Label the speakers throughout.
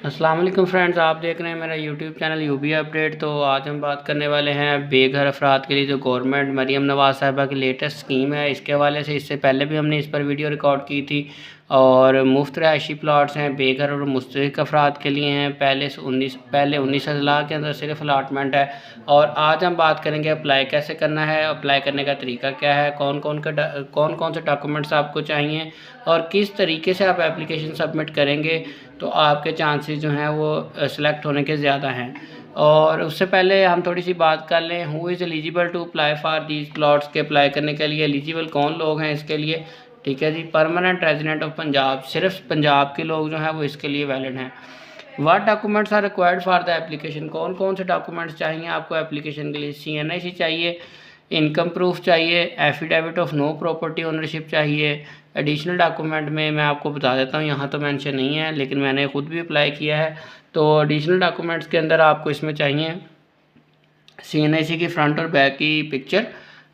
Speaker 1: वालेकुम फ्रेंड्स, आप देख रहे हैं मेरा यूट्यूब चैनल यूबी अपडेट तो आज हम बात करने वाले हैं बेघर अफराद के लिए जो गवर्नमेंट मरीम नवाज़ साहिबा की लेटेस्ट स्कीम है। इसके हवाले से इससे पहले भी हमने इस पर वीडियो रिकॉर्ड की थी और मुफ़्त रहायशी प्लाट्स हैं, बेघर और मुस्तक अफराद के लिए हैं। पहले से उन्नीस, पहले उन्नीस अजला के अंदर सिर्फ़ अलाटमेंट है और आज हम बात करेंगे अप्लाई कैसे करना है अप्लाई करने का तरीका क्या है कौन कौन का कौन कौन से डॉक्यूमेंट्स आपको चाहिए और किस तरीके से आप एप्लीकेशन सबमिट करेंगे। तो आपके चांसेस जो हैं वो सिलेक्ट होने के ज़्यादा हैं। और उससे पहले हम थोड़ी सी बात कर लें who is eligible to apply for these plots के अप्लाई करने के लिए एलिजिबल कौन लोग हैं इसके लिए? ठीक है जी परमानेंट रेजिडेंट ऑफ़ पंजाब, सिर्फ़ पंजाब के लोग जो हैं वो इसके लिए वैलिड हैं। What documents are required for the application कौन कौन से डॉक्यूमेंट्स चाहिए आपको एप्लीकेशन के लिए? सी एन आई सी चाहिए इनकम प्रूफ चाहिए affidavit of no property ownership चाहिए एडिशनल डॉक्यूमेंट में मैं आपको बता देता हूँ, यहाँ तो मैंशन नहीं है, लेकिन मैंने ख़ुद भी अप्लाई किया है। तो एडिशनल डॉक्यूमेंट्स के अंदर आपको इसमें चाहिए सी की फ्रंट और बैक की पिक्चर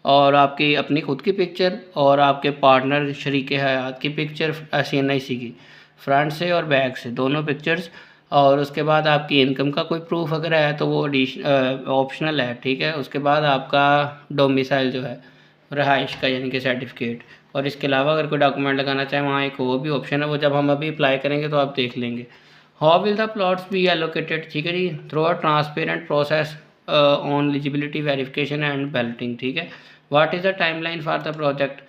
Speaker 1: और आपकी अपनी खुद की पिक्चर और आपके पार्टनर शरीक हयात की पिक्चर सी एन आई सी की। फ्रंट से और बैक से, दोनों पिक्चर्स और उसके बाद आपकी इनकम का कोई प्रूफ अगर है तो वो ऑप्शनल है, ठीक है? उसके बाद आपका डोमिसाइल जो है, रहाइश का यानी कि सर्टिफिकेट और इसके अलावा अगर कोई डॉक्यूमेंट लगाना चाहे, वहाँ एक वो भी ऑप्शन है, वो जब हम अभी अप्लाई करेंगे तो आप देख लेंगे। How will the plots be allocated ठीक है जी? Through a transparent process on eligibility verification and balloting ठीक है? What is the timeline for the project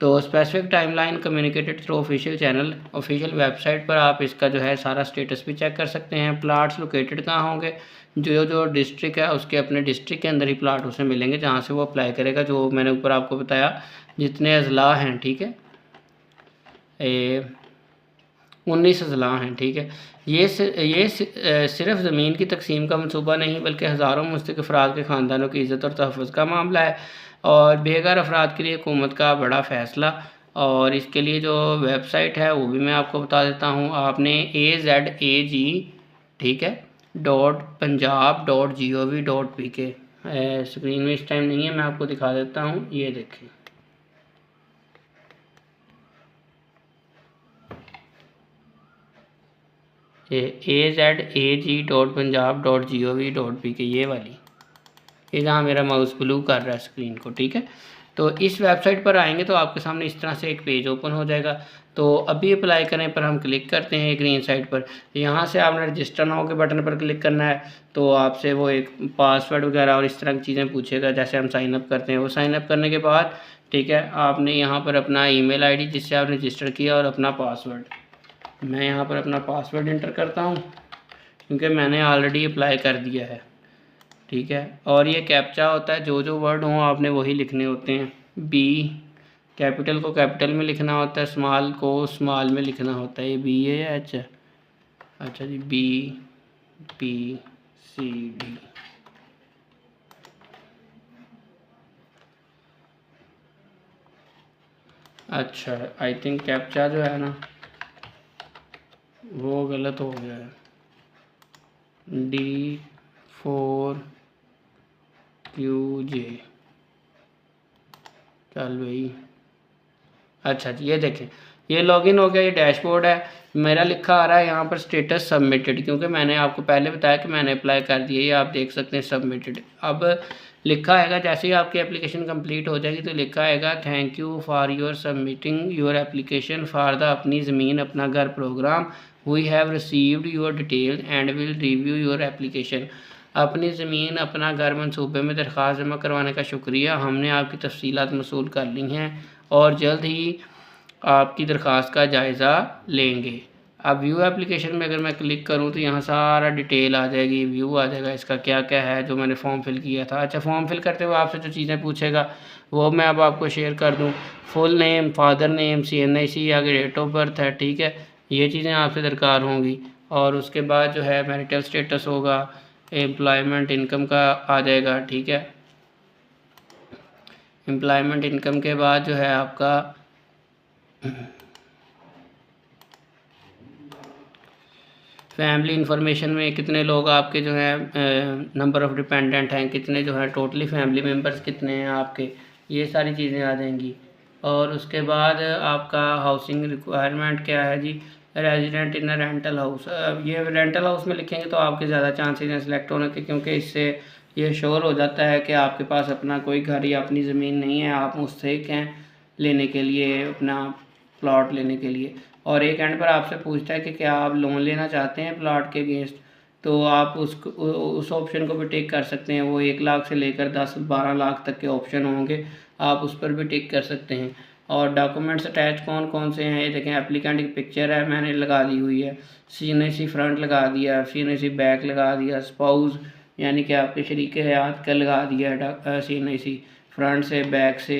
Speaker 1: तो specific timeline communicated through official channel official website पर आप इसका जो है सारा स्टेटस भी चेक कर सकते हैं। प्लाट्स लोकेटेड कहाँ होंगे? जो जो डिस्ट्रिक्ट है उसके अपने डिस्ट्रिक्ट के अंदर ही प्लाट उसे मिलेंगे जहाँ से वो अप्लाई करेगा जो मैंने ऊपर आपको बताया जितने अजला हैं ठीक है? ए, उन्नीस अजला हैं ठीक है? ये ये सिर्फ़ ज़मीन की तकसीम का मनसूबा नहीं बल्कि हज़ारों मुस्तक अफराद के ख़ानदानों की इज़्ज़त और तहफ़ का मामला है। और बेघर अफराद के लिए हुकूमत का बड़ा फ़ैसला। और इसके लिए जो वेबसाइट है, वो भी मैं आपको बता देता हूँ। आपने ए जेड ए जी ठीक है dot Punjab dot G O V dot P K screen में इस टाइम नहीं है, मैं आपको दिखा देता हूँ। ये देखें। A Z A G dot Punjab dot G O V dot P K ये वाली। ये जहाँ मेरा माउस ब्लू कर रहा है स्क्रीन को, ठीक है? तो इस वेबसाइट पर आएँगे तो आपके सामने इस तरह से एक पेज ओपन हो जाएगा। तो अभी अप्लाई करने पर हम क्लिक करते हैं ग्रीन साइड पर। यहाँ से आपने रजिस्टर नाउ के बटन पर क्लिक करना है तो आपसे वो एक पासवर्ड वगैरह और इस तरह की चीज़ें पूछेगा, जैसे हम साइनअप करते हैं। वो साइनअप करने के बाद, ठीक है, आपने यहाँ पर अपना ईमेल आईडी जिससे आपने रजिस्टर किया और अपना पासवर्ड मैं यहाँ पर अपना पासवर्ड इंटर करता हूँ, क्योंकि मैंने ऑलरेडी अप्लाई कर दिया है। ठीक है? और ये कैप्चा होता है, जो जो वर्ड हों, आपने वही लिखने होते हैं। बी कैपिटल को कैपिटल में लिखना होता है स्मॉल को स्मॉल में लिखना होता है। ये बी ए एच अच्छा G B P C D अच्छा आई थिंक कैप्चा जो है ना, वो गलत हो गया है। डी फोर क्यू जे चल भाई। अच्छा ये देखें। ये लॉगिन हो गया, ये डैशबोर्ड है। मेरा लिखा आ रहा है यहाँ पर स्टेटस सबमिटेड क्योंकि मैंने आपको पहले बताया कि मैंने अप्लाई कर दिया, ये आप देख सकते हैं सबमिटेड अब लिखा आएगा, जैसे ही आपकी एप्लीकेशन कंप्लीट हो जाएगी तो लिखा आएगा thank you for your submitting your application for the अपनी ज़मीन, अपना घर program we have received your detail and will review your application अपनी ज़मीन, अपना घर मनसूबे में दरख्वास्त जमा करवाने का शुक्रिया। हमने आपकी तफसीत मसूल कर ली हैं और जल्द ही आपकी दरख्वास्त का जायज़ा लेंगे। अब व्यू एप्लीकेशन में अगर मैं क्लिक करूँ तो यहाँ सारा डिटेल आ जाएगी व्यू आ जाएगा, इसका क्या क्या है जो मैंने फॉर्म फिल किया था। अच्छा फॉर्म फिल करते हुए आपसे जो चीज़ें पूछेगा, वो मैं अब आपको शेयर कर दूँ। Full name father name C N I C आगे डेट ऑफ़ बर्थ है, ठीक है? ये चीज़ें आपसे दरकार होंगी। और उसके बाद जो है मैरिटल स्टेटस होगा एम्प्लॉयमेंट इनकम का आ जाएगा, ठीक है? एम्प्लॉयमेंट इनकम के बाद जो है आपका फैमिली इन्फॉर्मेशन में कितने लोग आपके जो है नंबर ऑफ़ डिपेंडेंट हैं, कितने जो है टोटली फैमिली मेंबर्स कितने हैं आपके, ये सारी चीज़ें आ जाएँगी। और उसके बाद आपका हाउसिंग रिक्वायरमेंट क्या है जी? Resident in rental house. ये रेंटल हाउस में लिखेंगे तो आपके ज़्यादा चांसेस हैं सिलेक्ट होने के, क्योंकि इससे ये श्योर हो जाता है कि आपके पास अपना कोई घर या अपनी ज़मीन नहीं है। आप मुस्तक हैं लेने के लिए, अपना प्लॉट लेने के लिए। और एक एंड पर आपसे पूछता है कि क्या आप लोन लेना चाहते हैं प्लाट के अगेंस्ट तो आप उस उस ऑप्शन को भी टिक कर सकते हैं। वो एक लाख से लेकर दस, बारह लाख तक के ऑप्शन होंगे। आप उस पर भी टिक कर सकते हैं। और डॉक्यूमेंट्स अटैच कौन कौन से हैं? ये देखें एप्लीकेंट की पिक्चर है, मैंने लगा दी हुई है। सी एन सी फ्रंट लगा दिया सी एन सी बैक लगा दिया स्पाउस यानी कि आपके शरीक हयात का लगा दिया सी एन सी फ्रंट से बैक से।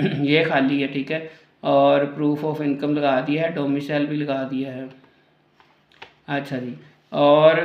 Speaker 1: ये खाली है, ठीक है? और प्रूफ ऑफ़ इनकम लगा दिया है डोमिसल भी लगा दिया है। अच्छा जी। और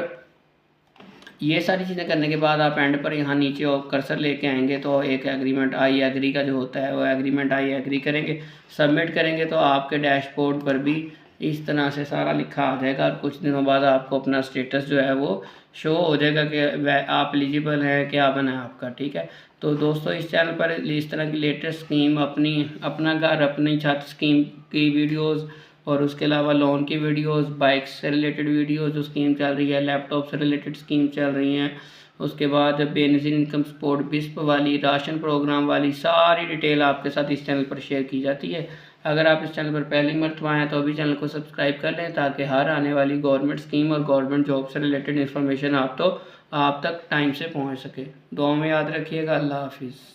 Speaker 1: ये सारी चीज़ें करने के बाद आप एंड पर यहाँ नीचे कर्सर लेके आएँगे तो एक एग्रीमेंट आई एग्री का जो होता है, वो एग्रीमेंट आई एग्री करेंगे। सबमिट करेंगे तो आपके डैशबोर्ड पर भी इस तरह से सारा लिखा आ जाएगा और कुछ दिनों बाद आपको अपना स्टेटस जो है वो शो हो जाएगा कि वह आप एलिजिबल हैं क्या बना है आपका, ठीक है? तो दोस्तों, इस चैनल पर इस तरह की लेटेस्ट स्कीम अपनी अपना घर, अपनी छत स्कीम की वीडियोज़ और उसके अलावा लोन की वीडियोस बाइक से रिलेटेड वीडियोस जो स्कीम चल रही है लैपटॉप से रिलेटेड स्कीम चल रही हैं। उसके बाद बेनजीर इनकम सपोर्ट बिस्प वाली, राशन प्रोग्राम वाली, सारी डिटेल आपके साथ इस चैनल पर शेयर की जाती है। अगर आप इस चैनल पर पहली मरतबा हैं तो अभी चैनल को सब्सक्राइब कर लें, ताकि हर आने वाली गवर्नमेंट स्कीम और गवर्नमेंट जॉब से रिलेटेड इन्फॉर्मेशन आप तो आप तक टाइम से पहुँच सके। दुआ में याद रखिएगा, अल्लाह हाफिज़।